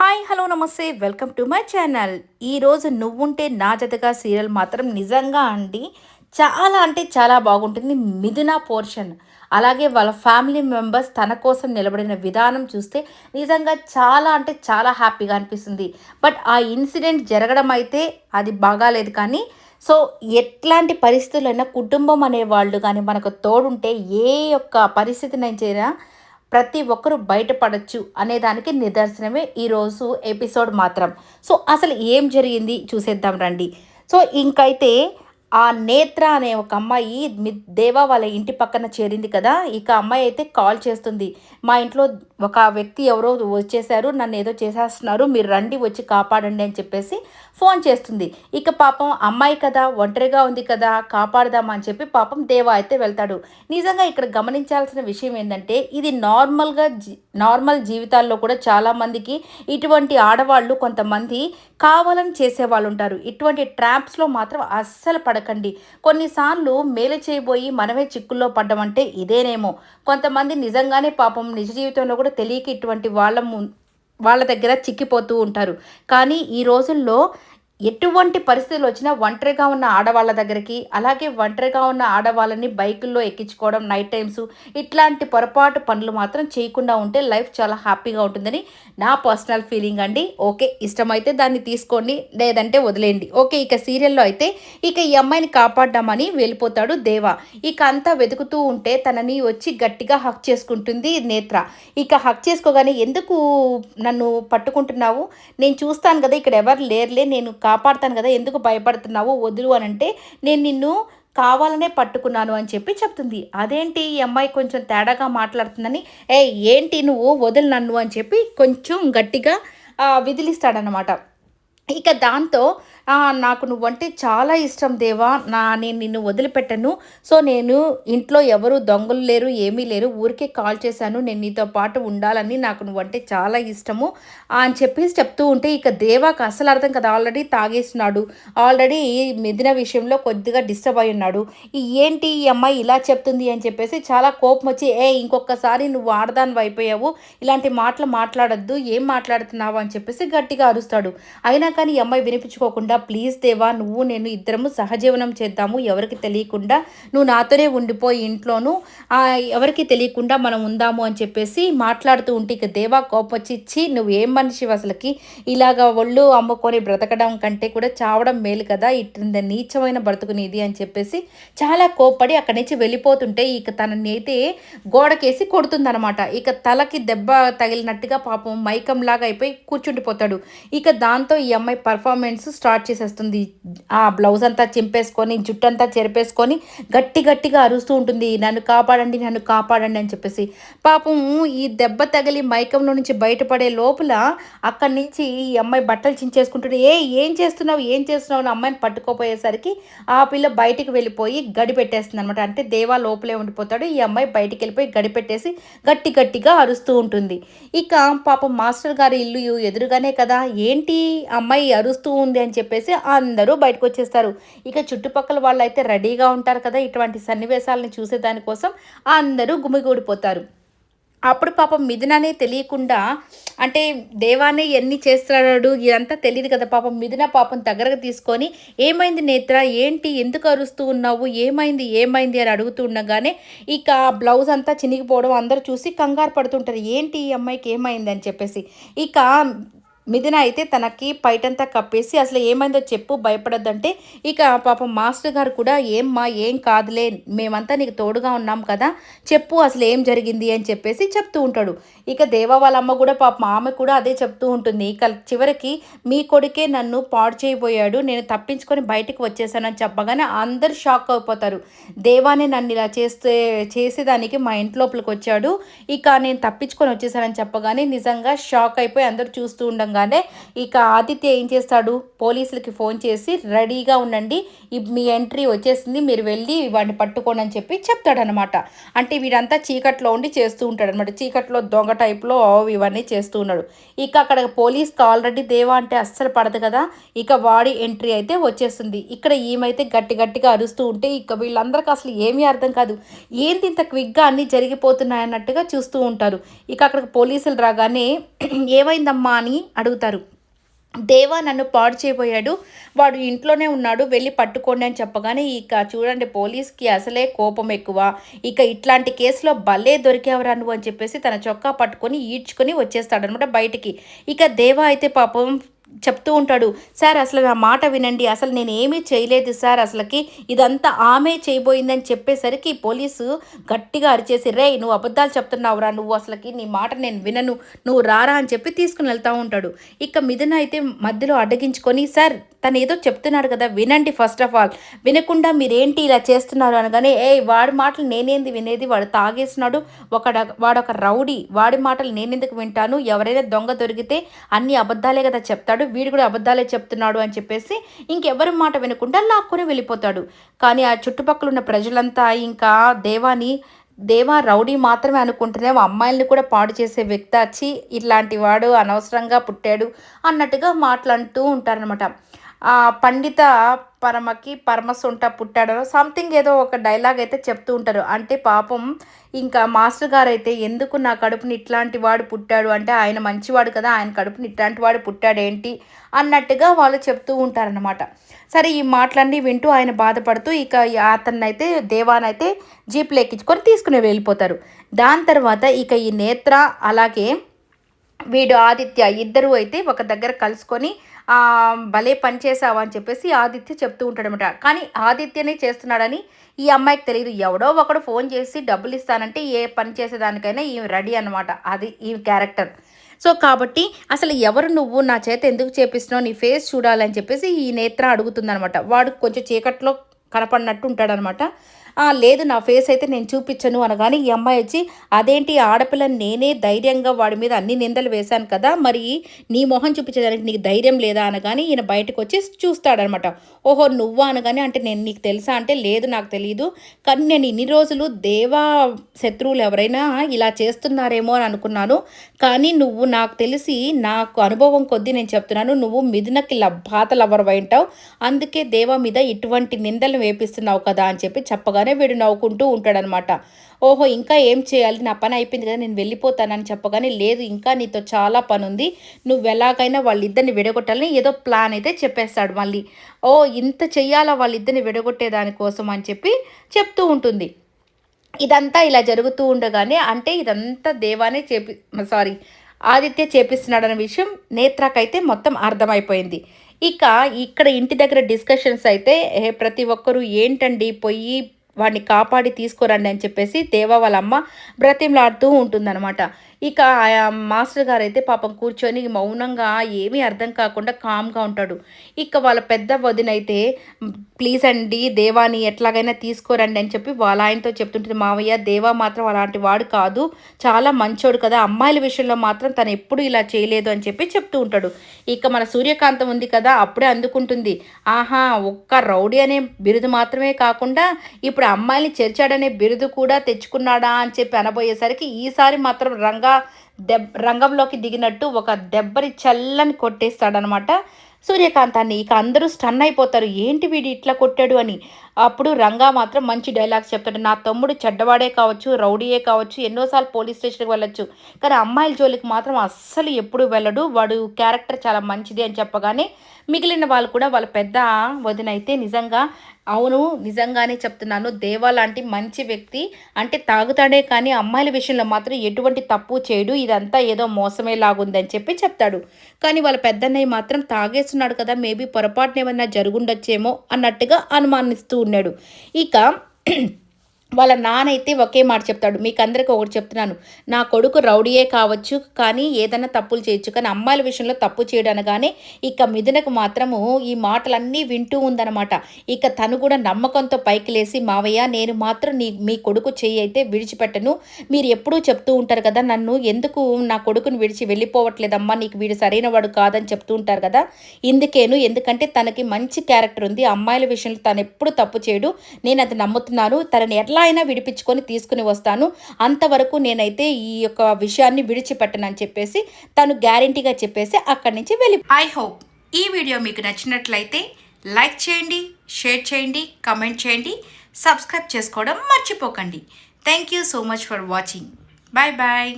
Hi hello నమస్తే. Welcome to my channel. ఈరోజు నువ్వుంటే నా జతగా సీరియల్ మాత్రం నిజంగా అండి. చాలా అంటే చాలా బాగుంటుంది. మిథున పోర్షన్. అలాగే వాళ్ళ ఫ్యామిలీ మెంబర్స్ తన కోసం నిలబడిన విధానం చూస్తే నిజంగా చాలా అంటే చాలా హ్యాపీగా అనిపిస్తుంది. బట్ ఆ ఇన్సిడెంట్ జరగడం అయితే అది బాగాలేదు కానీ సో ఎట్లాంటి పరిస్థితులైనా కుటుంబం అనే వాళ్ళు కానీ మనకు తోడుంటే ఏ యొక్క పరిస్థితినైనా ప్రతి ఒక్కరూ బయటపడచ్చు అనే దానికి నిదర్శనమే ఈరోజు ఎపిసోడ్ మాత్రం. సో అసలు ఏం జరిగింది చూసేద్దాం రండి. సో ఇంకైతే ఆ నేత్ర అనే ఒక అమ్మాయి దేవా వాళ్ళ ఇంటి పక్కన చేరింది కదా ఇక అమ్మాయి అయితే కాల్ చేస్తుంది. మా ఇంట్లో ఒక వ్యక్తి ఎవరో వచ్చేసారు నన్ను ఏదో చేసేస్తున్నారు మీరు రండి వచ్చి కాపాడండి అని చెప్పేసి ఫోన్ చేస్తుంది. ఇక పాపం అమ్మాయి కదా ఒంటరిగా ఉంది కదా కాపాడదామా అని చెప్పి పాపం దేవా అయితే వెళ్తాడు. నిజంగా ఇక్కడ గమనించాల్సిన విషయం ఏంటంటే ఇది నార్మల్గా జీ నార్మల్ జీవితాల్లో కూడా చాలామందికి ఇటువంటి ఆడవాళ్ళు కొంతమంది కావాలని చేసేవాళ్ళు ఉంటారు. ఇటువంటి ట్రాప్స్లో మాత్రం అస్సలు పడ పడకండి కొన్నిసార్లు మేలు చేయబోయి మనమే చిక్కుల్లో పడ్డమంటే ఇదేనేమో. కొంతమంది నిజంగానే పాపం నిజ జీవితంలో కూడా తెలియక ఇటువంటి వాళ్ళ వాళ్ళ దగ్గర చిక్కిపోతూ ఉంటారు. కానీ ఈ రోజుల్లో ఎటువంటి పరిస్థితులు వచ్చినా ఒంటరిగా ఉన్న ఆడవాళ్ళ దగ్గరికి అలాగే ఒంటరిగా ఉన్న ఆడవాళ్ళని బైకుల్లో ఎక్కించుకోవడం నైట్ టైమ్స్ ఇట్లాంటి పొరపాటు పనులు మాత్రం చేయకుండా ఉంటే లైఫ్ చాలా హ్యాపీగా ఉంటుందని నా పర్సనల్ ఫీలింగ్ అండి. ఓకే ఇష్టమైతే దాన్ని తీసుకోండి లేదంటే వదిలేయండి. ఓకే ఇక సీరియల్లో అయితే ఇక ఈ అమ్మాయిని కాపాడ్డామని వెళ్ళిపోతాడు దేవా. ఇక అంతా వెతుకుతూ ఉంటే తనని వచ్చి గట్టిగా హక్ చేసుకుంటుంది నేత్ర. ఇక హక్ చేసుకోగానే ఎందుకు నన్ను పట్టుకుంటున్నావు? నేను చూస్తాను కదా ఇక్కడ ఎవరు లేరులే నేను కాపాడుతాను కదా ఎందుకు భయపడుతున్నావు? వదులు అని అంటే నేను నిన్ను కావాలనే పట్టుకున్నాను అని చెప్పి చెప్తుంది. అదేంటి ఈ అమ్మాయి కొంచెం తేడాగా మాట్లాడుతుందని? ఏ ఏంటి నువ్వు? వదిలి నన్ను అని చెప్పి కొంచెం గట్టిగా విదిలిస్తాడనమాట ఇక దాంతో నాకు నువ్వంటే చాలా ఇష్టం దేవా. నా నేను నిన్ను వదిలిపెట్టను. సో నేను ఇంట్లో ఎవరు దొంగలు లేరు ఏమీ లేరు. ఊరికే కాల్ చేశాను. నేను నీతో పాటు ఉండాలని నాకు నువ్వంటే చాలా ఇష్టము. అని చెప్పేసి చెప్తూ ఉంటే ఇక దేవాకు అసలు అర్థం కదా. ఆల్రెడీ తాగేస్తున్నాడు. ఆల్రెడీ మెదిన విషయంలో కొద్దిగా డిస్టర్బ్ అయి ఉన్నాడు. ఏంటి ఈ అమ్మాయి ఇలా చెప్తుంది అని చెప్పేసి చాలా కోపం వచ్చి ఏ ఇంకొకసారి నువ్వు ఆడదాని అయిపోయావు. ఇలాంటి మాటలు మాట్లాడద్దు. ఏం మాట్లాడుతున్నావు? అని చెప్పేసి గట్టిగా అరుస్తాడు. అయినా కానీ ఈ అమ్మాయి వినిపించుకోకుండా ప్లీజ్ దేవా నువ్వు నేను ఇద్దరము సహజీవనం చేద్దాము. ఎవరికి తెలియకుండా నువ్వు నాతోనే ఉండిపోయి ఇంట్లోనూ ఎవరికి తెలియకుండా మనం ఉందాము అని చెప్పేసి మాట్లాడుతూ ఉంటే ఇక దేవా కోపొచ్చిచ్చి నువ్వు ఏం మనిషి అసలుకి? ఇలాగ ఒళ్ళు అమ్ముకొని బ్రతకడం కంటే కూడా చావడం మేలు కదా ఇట్టింద నీచమైన బ్రతుకు నీది అని చెప్పేసి చాలా కోప్పడి అక్కడి నుంచి వెళ్ళిపోతుంటే ఇక తనని అయితే గోడకేసి కొడుతుందనమాట ఇక తలకి దెబ్బ తగిలినట్టుగా పాపం మైకంలాగా అయిపోయి కూర్చుండిపోతాడు. ఇక దాంతో ఈ అమ్మాయి పర్ఫార్మెన్స్ స్టార్ట్ చేసేస్తుంది ఆ బ్లౌజ్ అంతా చింపేసుకొని జుట్టంతా చెరిపేసుకొని గట్టి గట్టిగా అరుస్తూ ఉంటుంది. నన్ను కాపాడండి నన్ను కాపాడండి అని చెప్పేసి. పాపం ఈ దెబ్బ తగిలి మైకంలో నుంచి బయటపడే లోపల అక్కడి నుంచి ఈ అమ్మాయి బట్టలు చించేసుకుంటుంటే ఏ ఏం చేస్తున్నావు? ఏం చేస్తున్నావు? అని అమ్మాయిని పట్టుకోపోయేసరికి ఆ పిల్ల బయటికి వెళ్ళిపోయి గడిపెట్టేస్తుంది అనమాట అంటే దేవా లోపలే ఉండిపోతాడు. ఈ అమ్మాయి బయటికి వెళ్ళిపోయి గడిపెట్టేసి గట్టి గట్టిగా అరుస్తూ ఉంటుంది. ఇక పాపం మాస్టర్ గారి ఇల్లు ఎదురుగానే కదా. ఏంటి అమ్మాయి అరుస్తూ ఉంది అని చెప్పేసి అందరూ బయటకు వచ్చేస్తారు ఇక చుట్టుపక్కల వాళ్ళు అయితే రెడీగా ఉంటారు కదా ఇటువంటి సన్నివేశాలను చూసే దానికోసం అందరూ గుమిగూడిపోతారు. అప్పుడు పాపం మిథుననే తెలియకుండా అంటే దేవానే ఎన్ని చేస్తున్నాడు ఇదంతా తెలియదు కదా పాపం. మిథున పాపం దగ్గరకు తీసుకొని ఏమైంది నేత్ర? ఏంటి? ఎందుకు అరుస్తూ ఉన్నావు? ఏమైంది? ఏమైంది? అని అడుగుతూ ఉండగానే ఇక బ్లౌజ్ అంతా చినిగిపోవడం అందరూ చూసి కంగారు పడుతుంటారు. ఏంటి ఈ అమ్మాయికి ఏమైంది? అని చెప్పేసి. ఇక మిథున అయితే తనకి పైటంతా కప్పేసి అసలు ఏమైందో చెప్పు భయపడొద్దంటే ఇక పాపం మాస్టర్ గారు కూడా ఏం మా ఏం కాదులే మేమంతా నీకు తోడుగా ఉన్నాం కదా చెప్పు అసలు ఏం జరిగింది అని చెప్పేసి చెప్తూ ఉంటాడు. ఇక దేవ వాళ్ళ అమ్మ కూడా పాపం ఆమె కూడా అదే చెప్తూ ఉంటుంది. ఇక చివరికి మీ కొడుకే నన్ను పాడు చేయబోయాడు నేను తప్పించుకొని బయటికి వచ్చేసానని చెప్పగానే అందరు షాక్ అయిపోతారు. దేవానే నన్ను ఇలా చేస్తే చేసేదానికి మా ఇంట్లోపలికి వచ్చాడు ఇక నేను తప్పించుకొని వచ్చేసానని చెప్పగానే నిజంగా షాక్ అయిపోయి అందరూ చూస్తూ ఉండగా ఉండగానే ఇక ఆదిత్య ఏం చేస్తాడు? పోలీసులకి ఫోన్ చేసి రెడీగా ఉండండి మీ ఎంట్రీ వచ్చేసింది మీరు వెళ్ళి వాడిని పట్టుకోండి అని చెప్పి చెప్తాడనమాట అంటే వీడంతా చీకట్లో ఉండి చేస్తూ ఉంటాడు అనమాట చీకట్లో దొంగ టైప్లో ఇవన్నీ చేస్తూ ఉన్నాడు. ఇక అక్కడ పోలీస్కి ఆల్రెడీ దేవా అంటే అస్సలు పడదు కదా ఇక వాడి ఎంట్రీ అయితే వచ్చేస్తుంది ఇక్కడ ఈమెతే గట్టి గట్టిగా అరుస్తూ ఉంటే ఇక వీళ్ళందరికీ అసలు ఏమీ అర్థం కాదు. ఏంటి ఇంత క్విక్గా అన్నీ జరిగిపోతున్నాయన్నట్టుగా చూస్తూ ఉంటారు. ఇక అక్కడ పోలీసులు రాగానే ఏమైందమ్మా అని అడుగు అడుగుతారు. దేవా నన్ను పాడు చేయబోయాడు. వాడు ఇంట్లోనే ఉన్నాడు. వెళ్ళి పట్టుకోండి అని చెప్పగానే ఇక చూడండి పోలీస్కి అసలే కోపం ఎక్కువ. ఇక ఇట్లాంటి కేసులో భలే దొరికేవరా నువ్వు అని చెప్పేసి తన చొక్కా పట్టుకొని ఈడ్చుకొని వచ్చేస్తాడనమాట బయటికి. ఇక దేవా అయితే పాపం చెప్తూ ఉంటాడు సార్ అసలు నా మాట వినండి. అసలు నేను ఏమీ చేయలేదు సార్. అసలుకి ఇదంతా ఆమె చేయబోయిందని చెప్పేసరికి పోలీసు గట్టిగా అరిచేసి రే నువ్వు అబద్ధాలు చెప్తున్నావురా. నువ్వు అసలుకి నీ మాట నేను వినను. నువ్వు రారా అని చెప్పి తీసుకుని వెళ్తూ ఉంటాడు. ఇక మిథున అయితే మధ్యలో అడ్డగించుకొని సార్ తను ఏదో చెప్తున్నాడు కదా వినండి ఫస్ట్ ఆఫ్ ఆల్. వినకుండా మీరేంటి ఇలా చేస్తున్నారు? అనగానే ఏ వాడి మాటలు నేనేంది వినేది? వాడు తాగేస్తున్నాడు. ఒక వాడొక రౌడీ. వాడి మాటలు నేనెందుకు వింటాను? ఎవరైనా దొంగ దొరికితే అన్ని అబద్ధాలే కదా చెప్తాడు. వీడు కూడా అబద్ధాలే చెప్తున్నాడు అని చెప్పేసి ఇంకెవరి మాట వినకుండా లాక్కొని వెళ్ళిపోతాడు. కానీ ఆ చుట్టుపక్కల ఉన్న ప్రజలంతా ఇంకా దేవాని దేవా రౌడీ మాత్రమే అనుకుంటున్నాం అమ్మాయిల్ని కూడా పాడు చేసే వ్యక్తి వచ్చి ఇట్లాంటి వాడు అనవసరంగా పుట్టాడు అన్నట్టుగా మాట్లాడుతూ ఉంటారనమాట పండిత పరమకి పరమసుంట పుట్టాడో సంథింగ్ ఏదో ఒక డైలాగ్ అయితే చెప్తూ ఉంటారు. అంటే పాపం ఇంకా మాస్టర్ గారు అయితే ఎందుకు నా కడుపుని ఇట్లాంటి వాడు పుట్టాడు? అంటే ఆయన మంచివాడు కదా ఆయన కడుపుని ఇట్లాంటి వాడు పుట్టాడేంటి? అన్నట్టుగా వాళ్ళు చెప్తూ ఉంటారనమాట సరే ఈ మాటలన్నీ వింటూ ఆయన బాధపడుతూ ఇక అతన్నైతే దేవానైతే జీప్లో ఎక్కించుకొని తీసుకుని వెళ్ళిపోతారు. దాని తర్వాత ఇక ఈ నేత్ర అలాగే వీడు ఆదిత్య ఇద్దరు అయితే ఒక దగ్గర కలుసుకొని భలే పని చేసావా అని చెప్పేసి ఆదిత్య చెప్తూ ఉంటాడనమాట కానీ ఆదిత్యనే చేస్తున్నాడని ఈ అమ్మాయికి తెలియదు ఎవడో ఒకడు ఫోన్ చేసి డబ్బులు ఇస్తానంటే ఏ పని చేసేదానికైనా ఈ రెడీ అనమాట అది ఈ క్యారెక్టర్. సో కాబట్టి అసలు ఎవరు నువ్వు నా చేత ఎందుకు చేపిస్తున్నావు నీ ఫేస్ చూడాలని చెప్పేసి ఈ నేత్ర అడుగుతుందనమాట వాడు కొంచెం చీకట్లో కనపడినట్టు ఉంటాడనమాట లేదు నా ఫేస్ అయితే నేను చూపించను అనగానే ఈ అమ్మాయి వచ్చి అదేంటి ఆడపిల్ల నేనే ధైర్యంగా వాడి మీద అన్ని నిందలు వేశాను కదా మరి నీ మొహం చూపించడానికి నీకు ధైర్యం లేదా అనగానే ఈయన బయటకు వచ్చి చూస్తాడనమాట. ఓహో నువ్వా అనగానే అంటే నేను నీకు తెలుసా? అంటే లేదు నాకు తెలియదు కానీ నేను ఇన్ని రోజులు దేవా శత్రువులు ఎవరైనా ఇలా చేస్తున్నారేమో అని అనుకున్నాను. కానీ నువ్వు నాకు తెలిసి నాకు అనుభవం కొద్దీ నేను చెప్తున్నాను నువ్వు మిథునకి బాతలు ఎవరు ఉంటావు. అందుకే దేవా మీద ఇటువంటి నిందలు వేపిస్తున్నావు కదా అని చెప్పి చెప్పగానే చెప్పగానే వీడు నవ్వుకుంటూ ఉంటాడనమాట. ఓహో ఇంకా ఏం చేయాలి? నా పని అయిపోయింది కదా నేను వెళ్ళిపోతానని చెప్పగానే లేదు ఇంకా నీతో చాలా పని ఉంది నువ్వు ఎలాగైనా వాళ్ళిద్దరిని విడగొట్టాలని ఏదో ప్లాన్ అయితే చెప్పేస్తాడు మళ్ళీ. ఓ ఇంత చెయ్యాలా వాళ్ళిద్దరిని విడగొట్టే దానికోసం అని చెప్పి చెప్తూ ఉంటుంది. ఇదంతా ఇలా జరుగుతూ ఉండగానే అంటే ఇదంతా దేవానే చేపి సారీ ఆదిత్య చేపిస్తున్నాడన్న విషయం నేత్రాకైతే మొత్తం అర్థమైపోయింది. ఇక ఇక్కడ ఇంటి దగ్గర డిస్కషన్స్ అయితే ప్రతి ఒక్కరూ ఏంటండి పొయ్యి వాడిని కాపాడి తీసుకురండి అని చెప్పేసి దేవా వాళ్ళ అమ్మ బ్రతిమలాడుతూ ఉంటుందన్నమాట. ఇక మాస్టర్ గారు అయితే పాపం కూర్చొని మౌనంగా ఏమీ అర్థం కాకుండా కామ్గా ఉంటాడు. ఇక వాళ్ళ పెద్ద వదినైతే ప్లీజ్ అండి దేవాని ఎట్లాగైనా తీసుకోరండి అని చెప్పి వాళ్ళ ఆయనతో చెప్తుంటుంది మావయ్య దేవా మాత్రం అలాంటి వాడు కాదు. చాలా మంచోడు కదా. అమ్మాయిల విషయంలో మాత్రం తను ఎప్పుడు ఇలా చేయలేదు అని చెప్పి చెప్తూ ఉంటాడు. ఇక మన సూర్యకాంతం ఉంది కదా అప్పుడే అందుకుంటుంది. ఆహా ఒక్క రౌడీ అనే బిరుదు మాత్రమే కాకుండా ఇప్పుడు అమ్మాయిని చేర్చాడనే బిరుదు కూడా తెచ్చుకున్నాడా అని చెప్పి అనబోయేసరికి ఈసారి మాత్రం రంగా దెబ్ రంగంలోకి దిగినట్టు ఒక దెబ్బని చల్లని కొట్టేస్తాడనమాట. సూర్యకాంతాన్ని ఇక అందరూ స్టన్ అయిపోతారు. ఏంటి వీడు ఇట్లా కొట్టాడు అని అప్పుడు రంగా మాత్రం మంచి డైలాగ్స్ చెప్తాడు నా తమ్ముడు చెడ్డవాడే కావచ్చు రౌడీయే కావచ్చు ఎన్నోసార్లు పోలీస్ స్టేషన్కి వెళ్ళొచ్చు. కానీ అమ్మాయిల జోలికి మాత్రం అస్సలు ఎప్పుడు వెళ్ళడు. వాడు క్యారెక్టర్ చాలా మంచిది అని చెప్పగానే మిగిలిన వాళ్ళు కూడా వాళ్ళ పెద్ద వదినైతే నిజంగా అవును నిజంగానే చెప్తున్నాను. దేవా లాంటి మంచి వ్యక్తి అంటే తాగుతాడే కానీ అమ్మాయిల విషయంలో మాత్రం ఎటువంటి తప్పు చేయడు. ఇదంతా ఏదో మోసమే లాగుందని చెప్పి చెప్తాడు. కానీ వాళ్ళ పెద్దన్నయ్య మాత్రం తాగేస్తున్నాడు కదా మేబీ పొరపాటున ఏమన్నా జరుగుండొచ్చేమో అన్నట్టుగా అనుమానిస్తూ ఉన్నాడు. ఇక వాళ్ళ నానైతే ఒకే మాట చెప్తాడు. మీకు అందరికీ ఒకటి చెప్తున్నాను. నా కొడుకు రౌడీయే కావచ్చు కానీ ఏదైనా తప్పులు చేయొచ్చు కానీ అమ్మాయిల విషయంలో తప్పు చేయడనగానే ఇక మిథునకు మాత్రము ఈ మాటలన్నీ వింటూ ఉందన్నమాట. ఇక తను కూడా నమ్మకంతో పైకి లేసి మావయ్య నేను మాత్రం నీ మీ కొడుకు చెయ్యి అయితే విడిచిపెట్టను. మీరు ఎప్పుడూ చెప్తూ ఉంటారు కదా నన్ను ఎందుకు నా కొడుకుని విడిచి వెళ్ళిపోవట్లేదమ్మా నీకు వీడు సరైన వాడు కాదని చెప్తూ ఉంటారు కదా. ఇందుకేను ఎందుకంటే తనకి మంచి క్యారెక్టర్ ఉంది. అమ్మాయిల విషయంలో తను ఎప్పుడు తప్పు చేయడు. నేను అది నమ్ముతున్నాను. తనని ఎట్లా ఎలా అయినా విడిపించుకొని తీసుకుని వస్తాను. అంతవరకు నేనైతే ఈ యొక్క విషయాన్ని విడిచిపెట్టనని చెప్పేసి తను గ్యారంటీగా చెప్పేసి అక్కడి నుంచి వెళ్ళి ఐ హోప్ ఈ వీడియో మీకు నచ్చినట్లయితే లైక్ చేయండి షేర్ చేయండి కమెంట్ చేయండి సబ్స్క్రైబ్ చేసుకోవడం మర్చిపోకండి. Thank you so much for watching. Bye bye.